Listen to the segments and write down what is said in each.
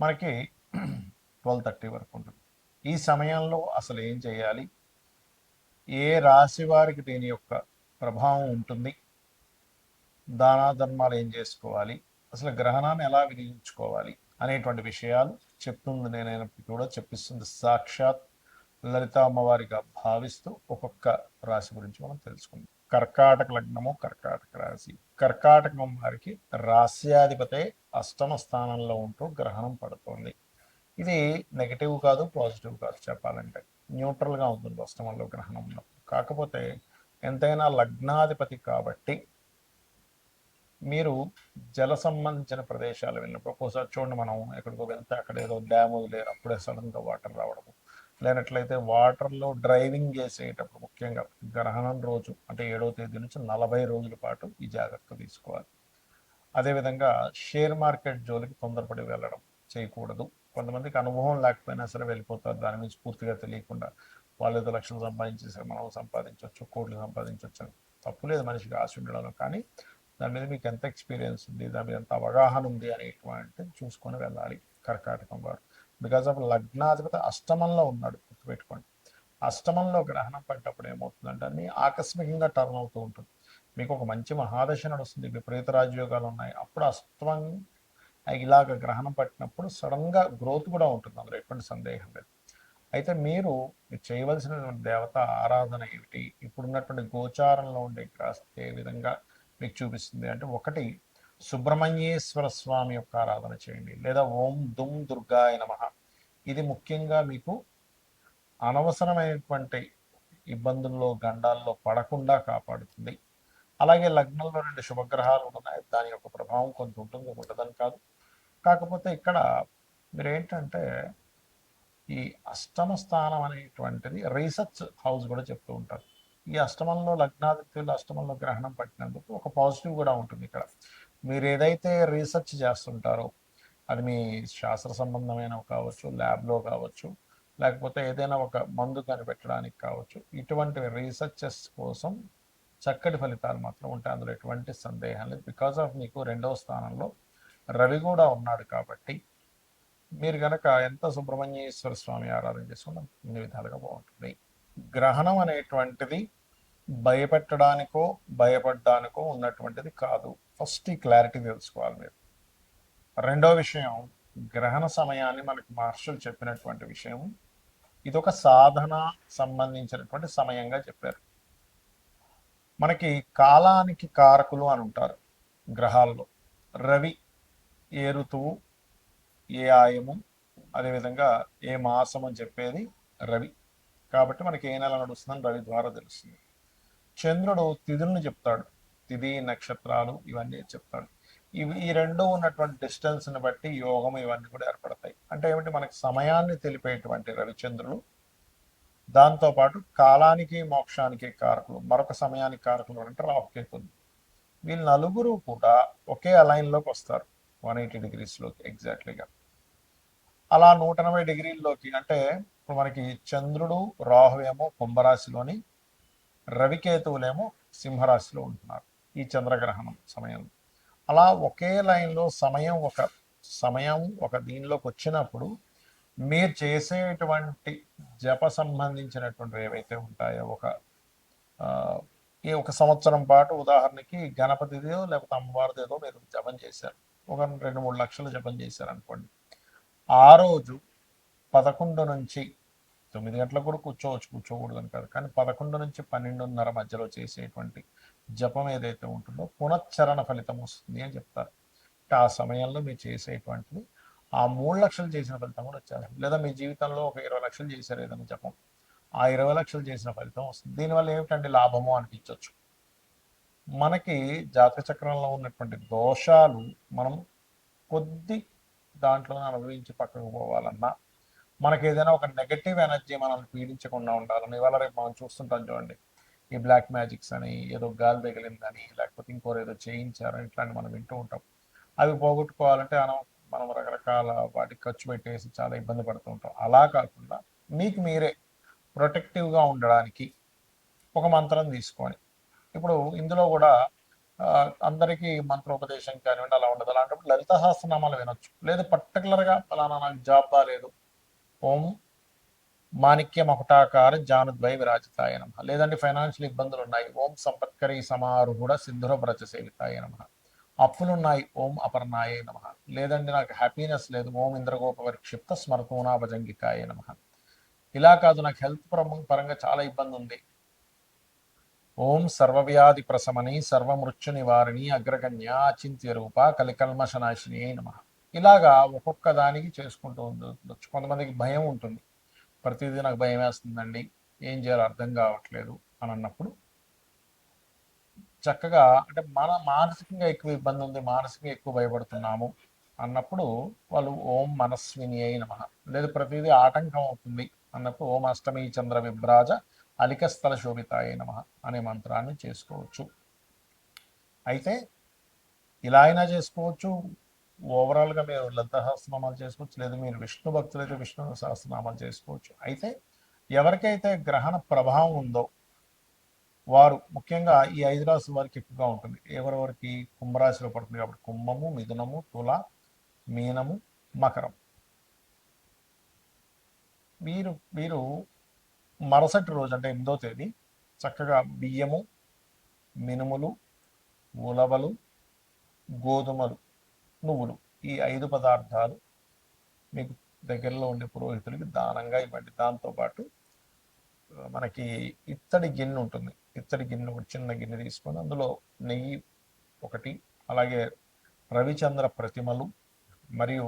మనకి twelve thirty వరకు ఉంటుంది. ఈ సమయంలో అసలు ఏం చేయాలి? ఏ రాశి వారికి దీని యొక్క ప్రభావం ఉంటుంది? దానా ధర్మాలు ఏం చేసుకోవాలి? అసలు గ్రహణాన్ని ఎలా వినియోగించుకోవాలి? అనేటువంటి విషయాలు చెప్తుంది నేనైనప్పటికీ కూడా చెప్పిస్తుంది. సాక్షాత్ లలిత అమ్మవారిగా భావిస్తూ ఒక్కొక్క రాశి గురించి మనం తెలుసుకుందాం. కర్కాటక లగ్నము కర్కాటక రాశి. కర్కాటకం వారికి రాస్యాధిపతే అష్టమ స్థానంలో ఉంటూ గ్రహణం పడుతోంది. ఇది నెగటివ్ కాదు పాజిటివ్ కాదు చెప్పాలంటే. న్యూట్రల్గా ఉంటుంది అష్టమంలో గ్రహణం. ఉన్నప్పుడు కాకపోతే ఎంతైనా లగ్నాధిపతి కాబట్టి మీరు జల సంబంధించిన ప్రదేశాలు వెళ్ళినప్పుడు ఒక్కోసారి చూడండి మనం ఎక్కడికో వెళ్తే అక్కడ ఏదో డ్యామ్ వదిలేరు అప్పుడే సడన్గా వాటర్ రావడము. లేనట్లయితే వాటర్లో డ్రైవింగ్ చేసేటప్పుడు ముఖ్యంగా గ్రహణం రోజు అంటే ఏడవ తేదీ నుంచి నలభై రోజుల పాటు ఈ జాగ్రత్త తీసుకోవాలి. అదేవిధంగా షేర్ మార్కెట్ జోలికి తొందరపడి వెళ్ళడం చేయకూడదు. కొంతమందికి అనుభవం లేకపోయినా సరే వెళ్ళిపోతారు. దాని మీద పూర్తిగా తెలియకుండా వాళ్ళు ఏదో లక్షలు సంపాదించేసారు మనం సంపాదించవచ్చు కోట్లు సంపాదించవచ్చు తప్పు లేదు మనిషికి ఆశ ఉండడంలో కానీ దాని మీద మీకు ఎంత ఎక్స్పీరియన్స్ ఉంది దాని మీద ఎంత అవగాహన ఉంది అనేటువంటి చూసుకొని వెళ్ళాలి కర్కాటకం వారు. బికాస్ ఆఫ్ లగ్నాధిపతి అష్టమంలో ఉన్నాడు గుర్తుపెట్టుకోండి. అష్టమంలో గ్రహణం పడ్డప్పుడు ఏమవుతుందంటే అన్ని ఆకస్మికంగా టర్న్ అవుతూ ఉంటుంది. మీకు ఒక మంచి మహాదశ నడుస్తుంది విపరీత రాజయోగాలు ఉన్నాయి. అప్పుడు అష్టమం ఇలాగ గ్రహణం పట్టినప్పుడు సడన్గా గ్రోత్ కూడా ఉంటుంది. అందులో ఎటువంటి సందేహం లేదు. అయితే మీరు మీరు చేయవలసినటువంటి దేవత ఆరాధన ఏమిటి? ఇప్పుడున్నటువంటి గోచారంలో ఉండే గ్రాస్ ఏ విధంగా మీకు చూపిస్తుంది అంటే ఒకటి సుబ్రహ్మణ్యేశ్వర స్వామి యొక్క ఆరాధన చేయండి. లేదా ఓం దుమ్ దుర్గాయ నమ. ఇది ముఖ్యంగా మీకు అనవసరమైనటువంటి ఇబ్బందుల్లో గండాల్లో పడకుండా కాపాడుతుంది. అలాగే లగ్నంలో రెండు శుభగ్రహాలు ఉన్నాయి. దాని యొక్క ప్రభావం కొంత ఉంటుంది ఉండదని కాదు. కాకపోతే ఇక్కడ మీరు ఏంటంటే ఈ అష్టమ స్థానం అనేటువంటిది రీసెర్చ్ హౌస్ కూడా చెప్తూ ఉంటారు. ఈ అష్టమంలో లగ్నాదిత్యులు అష్టమంలో గ్రహణం పట్టినందుకు ఒక పాజిటివ్ కూడా ఉంటుంది ఇక్కడ. మీరు ఏదైతే రీసెర్చ్ చేస్తుంటారో అది మీ శాస్త్ర సంబంధమైన కావచ్చు ల్యాబ్లో కావచ్చు లేకపోతే ఏదైనా ఒక మందు కనిపెట్టడానికి కావచ్చు ఇటువంటి రీసెర్చెస్ కోసం చక్కటి ఫలితాలు మాత్రం ఉంటాయి. అందులో ఎటువంటి సందేహం లేదు. బికాస్ ఆఫ్ మీకు రెండవ స్థానంలో రవి కూడా ఉన్నాడు కాబట్టి మీరు కనుక ఎంత సుబ్రహ్మణ్యేశ్వర స్వామి ఆరాధన చేసుకున్నా ఇన్ని విధాలుగా బాగుంటుంది. గ్రహణం అనేటువంటిది భయపెట్టడానికో భయపడడానికో ఉన్నటువంటిది కాదు. ఫస్ట్ ఈ క్లారిటీ తెలుసుకోవాలి మీరు. రెండో విషయం గ్రహణ సమయాన్ని మనకు మహర్షులు చెప్పినటువంటి విషయం. ఇది ఒక సాధన సంబంధించినటువంటి సమయంగా చెప్పారు. మనకి కాలానికి కారకులు అని ఉంటారు గ్రహాల్లో. రవి ఏ ఋతువు ఏ ఆయము అదేవిధంగా ఏ మాసం అని చెప్పేది రవి. కాబట్టి మనకి ఏ నెల నడుస్తుందని రవి ద్వారా తెలుస్తుంది. చంద్రుడు తిథులను చెప్తాడు. తిది నక్షత్రాలు ఇవన్నీ చెప్తాడు. ఇవి ఈ రెండు ఉన్నటువంటి డిస్టెన్స్ని బట్టి యోగం ఇవన్నీ కూడా ఏర్పడతాయి. అంటే ఏమిటి? మనకి సమయాన్ని తెలిపేటువంటి రవిచంద్రులు. దాంతోపాటు కాలానికి మోక్షానికి కారకులు. మరొక సమయానికి కారకులు అంటే రాహుకేతులు వీళ్ళు నలుగురు కూడా ఒకే అలైన్లోకి వస్తారు. వన్ ఎయిటీ డిగ్రీస్లోకి ఎగ్జాక్ట్లీగా. అలా నూట ఎనభై డిగ్రీల్లోకి అంటే ఇప్పుడు మనకి చంద్రుడు రాహు ఏమో కుంభరాశిలోని రవికేతువులేమో సింహరాశిలో ఉంటున్నారు. ఈ చంద్రగ్రహణం సమయం. అలా ఒకే లైన్లో సమయం ఒక సమయం ఒక దీనిలోకి వచ్చినప్పుడు మీరు చేసేటువంటి జప సంబంధించినటువంటి ఏవైతే ఉంటాయో ఒక ఈ ఒక సంవత్సరం పాటు ఉదాహరణకి గణపతిదో లేకపోతే అమ్మవారిదేదో మీరు జపం చేశారు. ఒక రెండు మూడు లక్షలు జపం చేశారు అనుకోండి ఆ రోజు పదకొండు నుంచి తొమ్మిది గంటలకు కూడా కూర్చోవచ్చు కూర్చోకూడదు అని కాదు. కానీ పదకొండు నుంచి పన్నెండున్నర మధ్యలో చేసేటువంటి జపం ఏదైతే ఉంటుందో పునశ్చరణ ఫలితం వస్తుంది అని చెప్తారు. అంటే ఆ సమయంలో మీరు చేసేటువంటిది ఆ మూడు లక్షలు చేసిన ఫలితం కూడా వచ్చేస్తుంది. లేదా మీ జీవితంలో ఒక ఇరవై లక్షలు చేశారు ఏదైనా జపం ఆ ఇరవై లక్షలు చేసిన ఫలితం వస్తుంది. దీనివల్ల ఏమిటంటే లాభము అనిపించవచ్చు మనకి జాతక చక్రంలో ఉన్నటువంటి దోషాలు మనం కొద్ది దాంట్లో అనుభవించి పక్కకు పోవాలన్నా మనకి ఏదైనా ఒక నెగటివ్ ఎనర్జీ మనల్ని పీడించకుండా ఉండాలని ఇవాళ రేపు మనం చూస్తుంటాం చూడండి. ఈ బ్లాక్ మ్యాజిక్స్ అని ఏదో గాలి తగిలిందని లేకపోతే ఇంకోరు ఏదో చేయించారని ఇట్లాంటి మనం వింటూ ఉంటాం. అవి పోగొట్టుకోవాలంటే మనం మనం రకరకాల వాటికి ఖర్చు పెట్టేసి చాలా ఇబ్బంది పడుతూ ఉంటాం. అలా కాకుండా మీకు మీరే ప్రొటెక్టివ్గా ఉండడానికి ఒక మంత్రం తీసుకొని ఇప్పుడు ఇందులో కూడా అందరికీ మంత్రోపదేశం కానివ్వండి అలా ఉండదు. అలాంటప్పుడు లలిత సహస్రనామాలు వినొచ్చు. లేదు పర్టికులర్గా ఫలానా నాకు జాబ్ బాగాలేదు ఓం మాణిక్య మకుటాకార జానుద్వై విరాజితాయ నమ. లేదంటే ఫైనాన్షియల్ ఇబ్బందులు ఉన్నాయి. ఓం సంపత్కరి సమారుహుడ సిద్ధుర బ్రజ సేవితాయ నమ. అప్పులున్నాయి. ఓం అపర్ణాయ నమ. లేదండి నాకు హ్యాపీనెస్ లేదు. ఓం ఇంద్రగోప క్షిప్త స్మరతూనా భజంగికాయ నమ. ఇలా కాదు నాకు హెల్త్ పరంగా చాలా ఇబ్బంది ఉంది. ఓం సర్వవ్యాధి ప్రశమని సర్వమృత్యు నివారిణి అగ్రగణ్య అచింత్య రూప కలికల్మషనాశిని నమ. ఇలాగా ఒక్కొక్క దానికి చేసుకుంటూ ఉండొచ్చు. కొంతమందికి భయం ఉంటుంది. ప్రతిదీ నాకు భయం వేస్తుందండి ఏం చేయాలో అర్థం కావట్లేదు అని అన్నప్పుడు చక్కగా అంటే మన మానసికంగా ఎక్కువ ఇబ్బంది ఉంది మానసికంగా ఎక్కువ భయపడుతున్నాము అన్నప్పుడు వాళ్ళు ఓం మనస్విని అయి మహ లేదు ప్రతిదీ ఆటంకం అవుతుంది అన్నప్పుడు ఓం అష్టమి చంద్ర విభ్రాజ అలికస్థల శోభితాయ నమ అనే మంత్రాన్ని చేసుకోవచ్చు. అయితే ఇలా అయినా చేసుకోవచ్చు ఓవరాల్గా మీరు లలిత సహస్రనామాలు చేసుకోవచ్చు. లేదా మీరు విష్ణు భక్తులు అయితే విష్ణు సహస్రనామాలు చేసుకోవచ్చు. అయితే ఎవరికైతే గ్రహణ ప్రభావం ఉందో వారు ముఖ్యంగా ఈ ఐదు రాశుల వారికి ఎక్కువగా ఉంటుంది. ఎవరెవరికి? కుంభరాశిలో పడుతుంది కాబట్టి కుంభము మిథునము తుల మీనము మకరం. వీరు వీరు మరుసటి రోజు అంటే ఎనిమిదో తేదీ చక్కగా బియ్యము మినుములు ఉలవలు గోధుమలు నువ్వులు ఈ ఐదు పదార్థాలు మీకు దగ్గరలో ఉండే పురోహితులకి దానంగా ఇవ్వండి. దాంతోపాటు మనకి ఇత్తడి గిన్నె ఉంటుంది. ఇత్తడి గిన్నె ఒక చిన్న గిన్నె తీసుకొని అందులో నెయ్యి ఒకటి అలాగే రవిచంద్ర ప్రతిమలు మరియు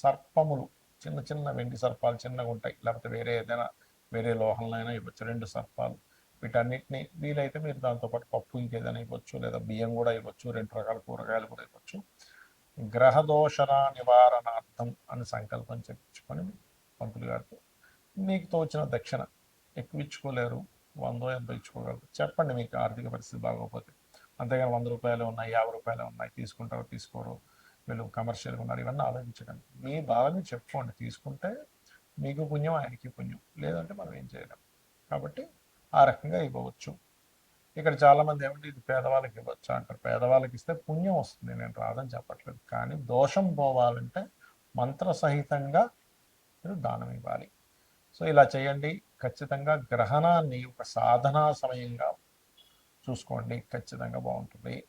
సర్పములు చిన్న చిన్న వెండి సర్పాలు చిన్నగా ఉంటాయి. లేకపోతే వేరే ఏదైనా వేరే లోహంలో ఇవ్వచ్చు. రెండు సర్పాలు. వీటన్నిటిని వీలైతే మీరు దాంతోపాటు పప్పు ఇంకేదైనా ఇవ్వచ్చు లేదా బియ్యం కూడా ఇవ్వచ్చు రెండు రకాల కూరగాయలు కూడా ఇవ్వచ్చు. గ్రహదోషణ నివారణార్థం అని సంకల్పం చెప్పించుకొని పంతులు గారితో మీకు తోచిన దక్షిణ ఎక్కువ ఇచ్చుకోలేరు వందో ఎంతో ఇచ్చుకోగలరు. చెప్పండి మీకు ఆర్థిక పరిస్థితి బాగోకపోతే. అంతేగాని వంద రూపాయలు ఉన్నాయి యాభై రూపాయలు ఉన్నాయి తీసుకుంటారు తీసుకోరు వీళ్ళు కమర్షియల్గా ఉన్నారు ఇవన్నీ ఆలోచించకండి. మీ బాధని చెప్పుకోండి తీసుకుంటే మీకు పుణ్యం ఆయనకి పుణ్యం. లేదంటే మనం ఏం చేయలేం. కాబట్టి ఆ రకంగా ఇవ్వవచ్చు. ఇక్కడ చాలామంది ఏమంటే ఇది పేదవాళ్ళకి ఇవ్వచ్చు? అంటారు. పేదవాళ్ళకి ఇస్తే పుణ్యం వస్తుంది. నేను రాదని చెప్పట్లేదు. కానీ దోషం పోవాలంటే మంత్ర సహితంగా మీరు దానం ఇవ్వాలి. సో ఇలా చేయండి. ఖచ్చితంగా గ్రహణాన్ని ఒక సాధనా సమయంగా చూసుకోండి. ఖచ్చితంగా బాగుంటుంది.